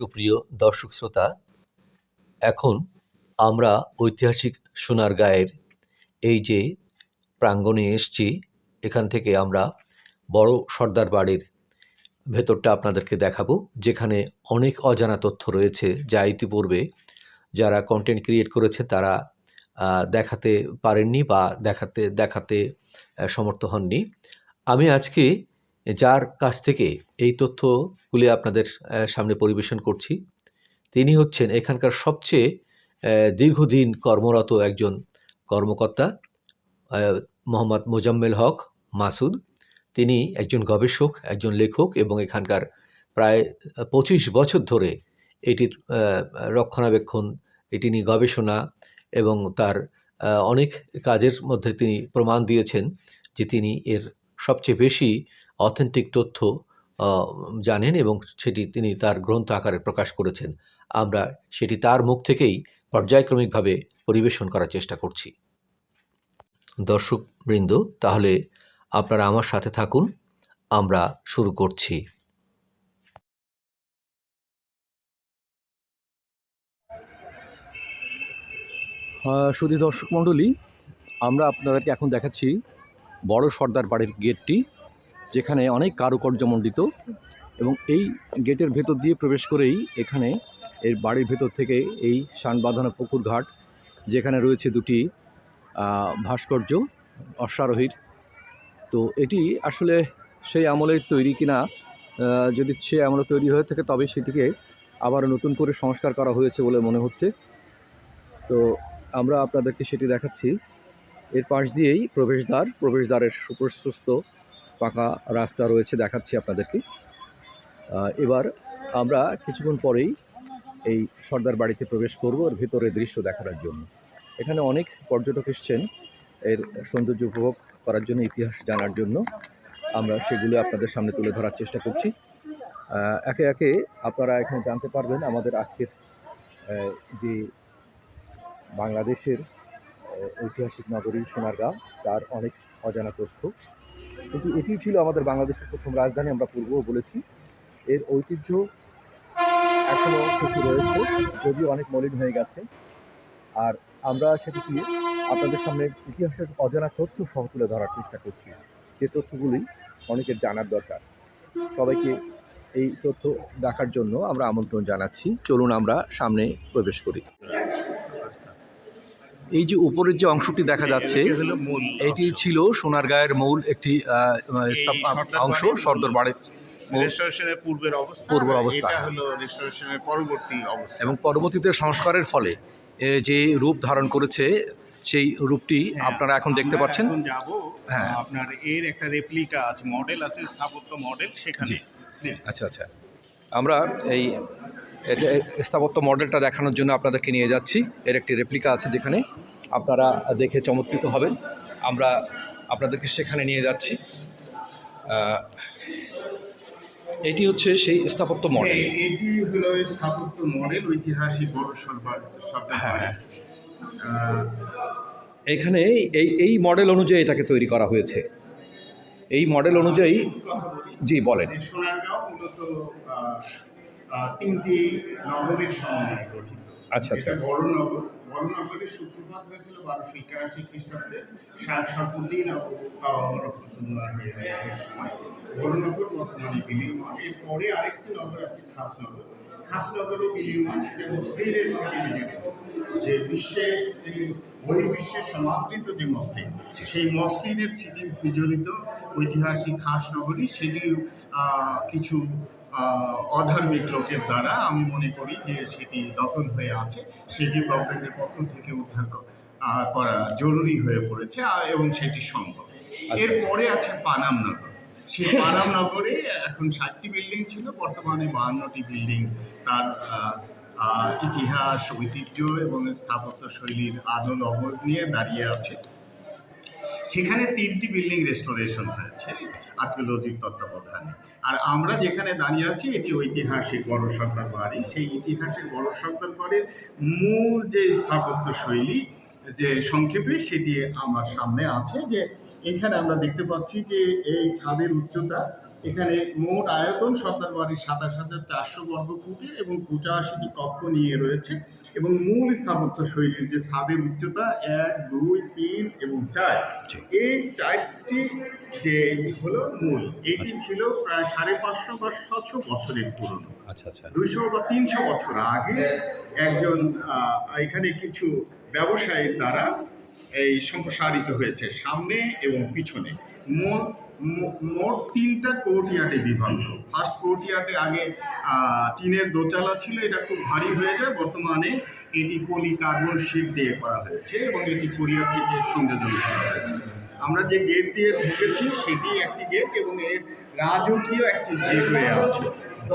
সুপ্রিয় দর্শক শ্রোতা, এখন আমরা ঐতিহাসিক সোনারগাঁয়ের এই যে প্রাঙ্গণে এসছি, এখান থেকে আমরা বড় সর্দার বাড়ির ভেতরটা আপনাদেরকে দেখাবো, যেখানে অনেক অজানা তথ্য রয়েছে যা ইতিপূর্বে যারা কন্টেন্ট ক্রিয়েট করেছে তারা দেখাতে পারেননি বা দেখাতে দেখাতে সমর্থ হননি। আমি আজকে যার কাছ থেকে এই তথ্যগুলি আপনাদের সামনে পরিবেশন করছি, তিনি হচ্ছেন এখানকার সবচেয়ে দীর্ঘদিন কর্মরত একজন কর্মকর্তা মোহাম্মদ মোজাম্মেল হক মাসুদ। তিনি একজন গবেষক, একজন লেখক এবং এখানকার প্রায় পঁচিশ বছর ধরে এটির রক্ষণাবেক্ষণ, এটি নিয়ে গবেষণা এবং তার অনেক কাজের মধ্যে তিনি প্রমাণ দিয়েছেন যে তিনি এর সবচেয়ে বেশি অথেন্টিক তথ্য জানেন এবং সেটি তিনি তার গ্রন্থ আকারে প্রকাশ করেছেন। আমরা সেটি তার মুখ থেকেই পর্যায়ক্রমিকভাবে পরিবেশন করার চেষ্টা করছি। দর্শকবৃন্দ তাহলে আপনারা আমার সাথে থাকুন। আমরা শুরু করছি। সুধী দর্শক মণ্ডলী, আমরা আপনাদেরকে এখন দেখাচ্ছি বড় সর্দার বাড়ির গেটটি। যেখানে অনেক কারুকার্যমণ্ডিত এবং এই গেটের ভেতর দিয়ে প্রবেশ করেই এখানে এর বাড়ির ভেতর থেকে এই শান বাঁধানো পুকুর ঘাট যেখানে রয়েছে দুটি ভাস্কর্য, অশ্বারোহীর। তো এটি আসলে সেই আমলের তৈরি কিনা যদি সে আমলে তৈরি হয়ে থাকে তবে সেটিকে আবার নতুন করে সংস্কার করা হয়েছে বলে মনে হচ্ছে। তো আমরা আপনাদেরকে সেটি দেখাচ্ছি। এর পাশ দিয়েই প্রবেশদ্বার, প্রবেশদ্বারের সুপ্রশস্ত পাকা রাস্তা রয়েছে, দেখাচ্ছি আপনাদেরকে। এবার আমরা কিছুক্ষণ পরেই এই সর্দার বাড়িতে প্রবেশ করব, এর ভেতরের দৃশ্য দেখার জন্য। এখানে অনেক পর্যটক এসছেন, এর সৌন্দর্য উপভোগ করার জন্য, ইতিহাস জানার জন্য। আমরা সেগুলো আপনাদের সামনে তুলে ধরার চেষ্টা করছি। একে একে আপনারা এখানে জানতে পারবেন, আমাদের আজকের যে বাংলাদেশের ঐতিহাসিক নগরী সোনারগাঁও, তার অনেক অজানা তথ্য। কিন্তু এটি ছিল আমাদের বাংলাদেশের প্রথম রাজধানী, আমরা পূর্বেও বলেছি। এর ঐতিহ্য এখনও কিছু রয়েছে, যদিও অনেক মলিন হয়ে গেছে। আর আমরা সেটিকে আপনাদের সামনে ইতিহাসের অজানা তথ্য সহ তুলে ধরার চেষ্টা করছি। যে তথ্যগুলি অনেকের জানার দরকার। সবাইকে এই তথ্য দেখার জন্য আমরা আমন্ত্রণ জানাচ্ছি। চলুন আমরা সামনে প্রবেশ করি। এই যে উপরের যে অংশটি দেখা যাচ্ছে এটি ছিল সোনারগাঁয়ের মূল একটি অংশ সর্দার বাড়ির রেস্টোরেশনের পূর্বের অবস্থা পূর্বের অবস্থা। এটা হলো রেস্টোরেশনের পরবর্তী অবস্থা এবং পরবর্তীতে সংস্কারের ফলে যে রূপ ধারণ করেছে সেই রূপটি হ্যাঁ, আপনারা এখন দেখতে পাচ্ছেন হ্যাঁ। আপনার এর একটা রেপ্লিকা আছে মডেল আছে স্থাপত্য মডেল সেখানে। আচ্ছা আচ্ছা আমরা এই এটা স্থাপত্য মডেলটা দেখানোর জন্য আপনাদেরকে নিয়ে যাচ্ছি। এর একটি রেপ্লিকা আছে যেখানে আপনারা দেখে চমৎকৃত হবেন। আমরা আপনাদেরকে সেখানে নিয়ে যাচ্ছি। এটি হচ্ছে সেই স্থাপত্য মডেল। হ্যাঁ, এটি হলো স্থাপত্য মডেল ঐতিহাসিক বড় সরকার সরকার। হ্যাঁ। আহ, এখানে এই এই মডেল অনুযায়ী এটাকে তৈরি করা হয়েছে। এই মডেল অনুযায়ী জি বলেন। সোনারগাঁও মূলত তিনটি নগরীর সমন্বয়ে গঠিত। আচ্ছা, আচ্ছা। এটা বড়নগর। বড়নগরের সূত্রপাত হয়েছিল বারোশো একাশি খ্রিস্টাব্দে। তাওয়ামর সময়। বড়নগর বর্তমানে বিলীয়মান। এরপরে আরেকটি নগর আছে খাসনগর। খাসনগরও বিলীয়মান সেটা মুসলিমের বিজড়িত। যে বিশ্বে বহির্বিশ্বের সমাদৃত যে মসলিন সেই মসলিনের স্মৃতি বিজড়িত ঐতিহাসিক খাস নগরী সেটি আহ, কিছু অধার্মিক লোকের দ্বারা আমি মনে করি যে সেটি দখল হয়ে আছে সেটি গভর্নমেন্টের পক্ষ থেকে উদ্ধার করা জরুরি হয়ে পড়েছে এবং সেটি সম্ভব। এরপরে আছে পানাম নগর। সেই পানাম নগরে এখন ষাটটি বিল্ডিং ছিল বর্তমানে বাহান্নটি বিল্ডিং তার ইতিহাস ঐতিহ্য এবং স্থাপত্য শৈলীর আদল অবধ নিয়ে দাঁড়িয়ে আছে। সেখানে তিনটি বিল্ডিং রেস্টোরেশন হয়েছে আর্কিওলজির তত্ত্বাবধানে। আর আমরা যেখানে দাঁড়িয়ে আছি, এটি ঐতিহাসিক বড় সর্দার বাড়ি। সেই ইতিহাসের বড় সর্দার বাড়ির মূল যে স্থাপত্য শৈলী, যে সংক্ষেপে সেটি আমার সামনে আছে যে এখানে আমরা দেখতে পাচ্ছি যে এই ছাদের উচ্চতা এখানে মোট আয়তন সর্দার বাড়ির সাতাশ হাজার চারশো বর্গ ফুটের এবং পঁচাশিটি কক্ষ নিয়ে রয়েছে এবং মূল স্থাপত্য শৈলীর যে ছাদের উচ্চতা এক দুই তিন এবং চার এই চারটি যে হলো মূল এটি ছিল প্রায় সাড়ে পাঁচশো বা ছশো বছরের পুরনো। আচ্ছা আচ্ছা। দুইশো বা তিনশো বছর আগে একজন এখানে কিছু ব্যবসায়ীর দ্বারা এই সম্প্রসারিত হয়েছে সামনে এবং পিছনে। মোট মো- মোট তিনটা কোর্টইয়ার্ডে বিভক্ত ফার্স্ট কোর্টইয়ার্ডে আগে টিনের দোতলা ছিল, এটা খুব ভারী হয়ে যায়। বর্তমানে এটি পলি কার্বন শিট দিয়ে করা হয়েছে এবং এটি কোরিয়া থেকে সংযোজন করা হয়েছে। আমরা যে গেট দিয়ে ঢুকেছি, সেটি একটি গেট এবং এর রাজকীয় একটি গেটওয়ে আছে।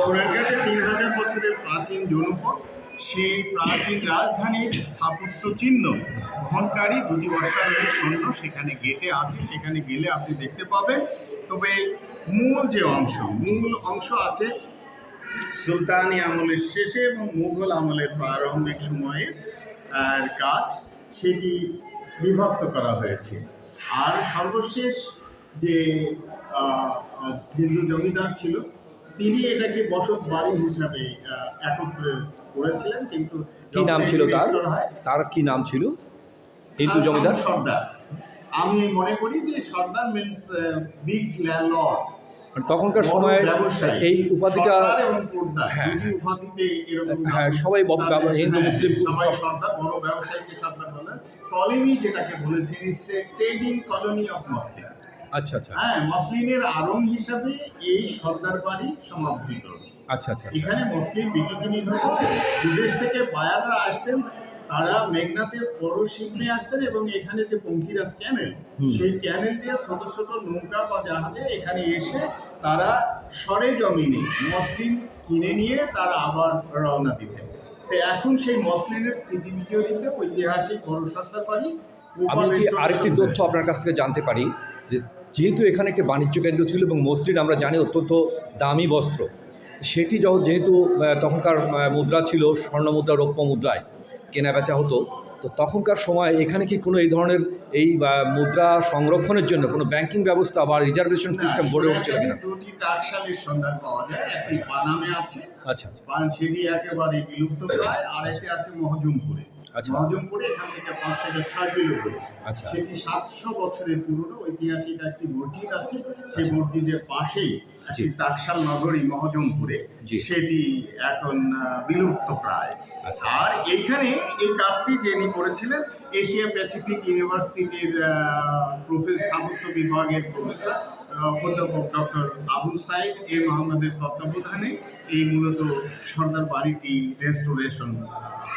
সোনারগাঁতে তিন হাজার বছরের প্রাচীন জনপদ। সেই প্রাচীন রাজধানীর স্থাপত্য চিহ্ন বহনকারী দুটি অশ্বারোহী সৈন্য সেখানে গেটে আছে, সেখানে গেলে আপনি দেখতে পাবেন। তবে মূল যে অংশ, মূল অংশ আছে সুলতানি আমলের শেষে এবং মুঘল আমলের প্রারম্ভিক সময়ের কাজ সেটি বিভক্ত করা হয়েছে। আর সর্বশেষ যে হিন্দু জমিদার ছিল, তিনি এটাকে বসত বাড়ি হিসাবে একত্রে করেছিলেন কিন্তু কি নাম ছিল তার? তার কি নাম ছিল? হিন্দু জমিদার? সর্দার। আমি মনে করি যে সর্দার মিনস বিগ ল্যান্ডলর্ড তখনকার সময় এই উপাধিটা হ্যাঁ, হ্যাঁ, সবাই হিন্দু, হ্যাঁ, মুসলিম সর্দার বড় ব্যবসায়ীকে সর্দার বলেন টলেমি যেটাকে বলেছেন it's a trading colony of muslin আচ্ছা আচ্ছা। হ্যাঁ মসলিনের আরং হিসাবে এই সর্দার বাড়ি সমাদৃত আচ্ছা আচ্ছা আচ্ছা। এখানে মুসলিম বিকিকিনি হতো বিদেশ থেকে বায়াররা আসতেন তারা মেঘনাতে বড় নিয়ে আসতেন এবং এখানে যে পঙ্খিরাজ ক্যানেল সেই ক্যানেল দিয়ে ছোট ছোট নৌকা বা জাহাজে এখানে এসে তারা সরে জমিনে মসলিন কিনে নিয়ে তারা আবার রওনা দিতেন। তো এখন সেই মসলিনের স্মৃতিবিজড়িত ঐতিহাসিক বড় সর্দার বাড়ি আমি কি আরেকটি তথ্য আপনার কাছ থেকে জানতে পারি? যেহেতু এখানে একটি বাণিজ্য কেন্দ্র ছিল এবং মসজিদ আমরা জানি অত্যন্ত দামি বস্ত্র সেটি যেহেতু তখনকার মুদ্রা ছিল স্বর্ণ মুদ্রা রৌপ্য মুদ্রায় কেনা বেচা হতো তো তখনকার সময় এখানে কি কোনো এই ধরনের এই মুদ্রা সংরক্ষণের জন্য কোনো ব্যাংকিং ব্যবস্থা বা রিজার্ভেশন সিস্টেম গড়ে উঠছিল কিনা? দুটি টাকশালের সন্ধান পাওয়া যায় একটি পানামে আছে আচ্ছা আচ্ছা। সেটি একেবারে বিলুপ্ত প্রায় আরেকটি আছে মহজমপুরে। আচ্ছা। মহজমপুরে এখান থেকে পাঁচ থেকে ছয় কিলোমিটার আচ্ছা। সেটি সাতশো বছরের পুরনো ঐতিহাসিক একটি মসজিদ আছে সেই আচ্ছা। মসজিদের পাশেই একটি টাকশাল নগরী মহজমপুরে। সেটি এখন বিলুপ্ত প্রায় আচ্ছা। আর এইখানে এই কাজটি যিনি করেছিলেন এশিয়া প্যাসিফিক ইউনিভার্সিটির প্রফেসর স্থাপত্য বিভাগের প্রফেসর অধ্যাপক ডক্টর আবু সাইদ এ মোহাম্মদের তত্ত্বাবধানে এই মূলত সর্দার বাড়িটি রেস্টোরেশন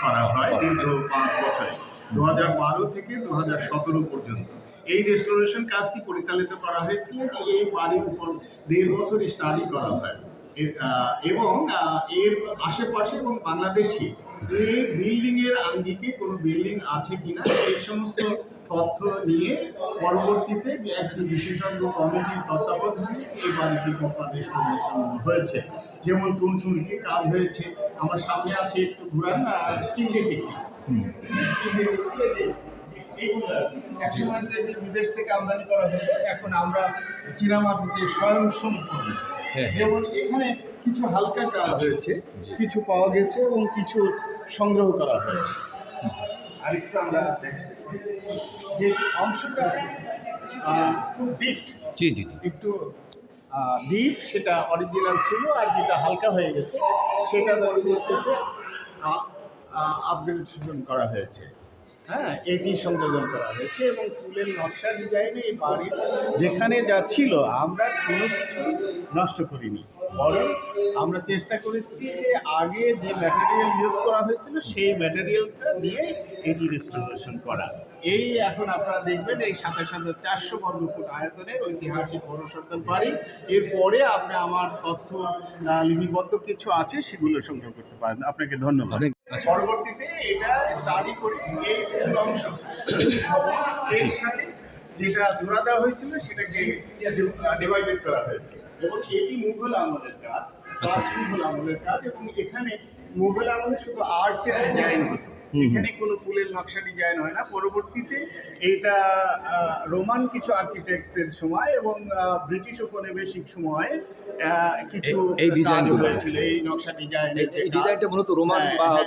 করা হয় দীর্ঘ পাঁচ বছরে দু হাজার বারো থেকে দু হাজার সতেরো পর্যন্ত। এই রেস্টোরেশন কাজটি পরিচালিত করা হয়েছিল? এই বাড়ির উপর দেড় বছর স্টাডি করা হয়। এবং এর আশেপাশে এবং বাংলাদেশে এই বিল্ডিং এর আঙ্গিকে কোনো বিল্ডিং আছে কিনা এই সমস্ত তথ্য নিয়ে পরবর্তীতে একটি বিশেষজ্ঞ কমিটির তত্ত্বাবধানে এই বাড়িটি রেস্টোরেশন হয়েছে। যেমন চুনচুনকি কাজ হয়েছে আমার সামনে আছে একটু ঘুরান চিংড়ি টিকি চিংড়ি টিকি। একসময় যে বিদেশ থেকে আমদানি করা হতো এখন আমরা চীনামাটিতে স্বয়ং সম্পূর্ণ হ্যাঁ। যেমন এখানে কিছু হালকা কাজ হয়েছে কিছু পাওয়া গেছে এবং কিছু সংগ্রহ করা হয়েছে। আরেকটু আমরা। যে অংশটা খুব ডিপ জি জি। একটু ডিপ সেটা অরিজিনাল ছিল আর যেটা হালকা হয়ে গেছে, সেটা আপডেট আপগ্রেডেশন করা হয়েছে। হ্যাঁ এটি সংযোজন করা হয়েছে এবং ফুলের নকশা ডিজাইনে এই বাড়ির যেখানে যা ছিল, আমরা কোনো কিছু নষ্ট করিনি। বরং আমরা চেষ্টা করেছি যে আগে যে ম্যাটেরিয়াল ইউজ করা হয়েছিল সেই ম্যাটেরিয়ালটা দিয়ে এটি রেস্টোরেশন করা। এই এখন আপনারা দেখবেন এই সাতাশ হাজার চারশো বর্গ ফুট আয়তনের ঐতিহাসিক বড় সন্তান বাড়ি। এরপরে আপনি আমার তথ্য লিপিবদ্ধ কিছু আছে সেগুলো সংগ্রহ করতে পারেন। আপনাকে ধন্যবাদ। পরবর্তীতে এটা স্টাডি করে এই অংশ। এর সাথে যেটা জোড়া দেওয়া হয়েছিল সেটাকে ডিভাইডেড করা হয়েছে এবং এটি মুঘল আমলের কাজ প্রাক মুঘল আমলের কাজ এবং এখানে মুঘল আমলে শুধু আর্টসের ডিজাইন হতো। এখানে কোনো ফুলের নকশা ডিজাইন হয় না। পরবর্তীতে এটা রোমান কিছু আর্কিটেক্টের সময় এবং ব্রিটিশ উপনিবেশিক সময়ে আহ, কিছু এই হয়েছিল। এই নকশা ডিজাইন ডিজাইনটা মূলত রোমান হ্যাঁ, বা হ্যাঁ,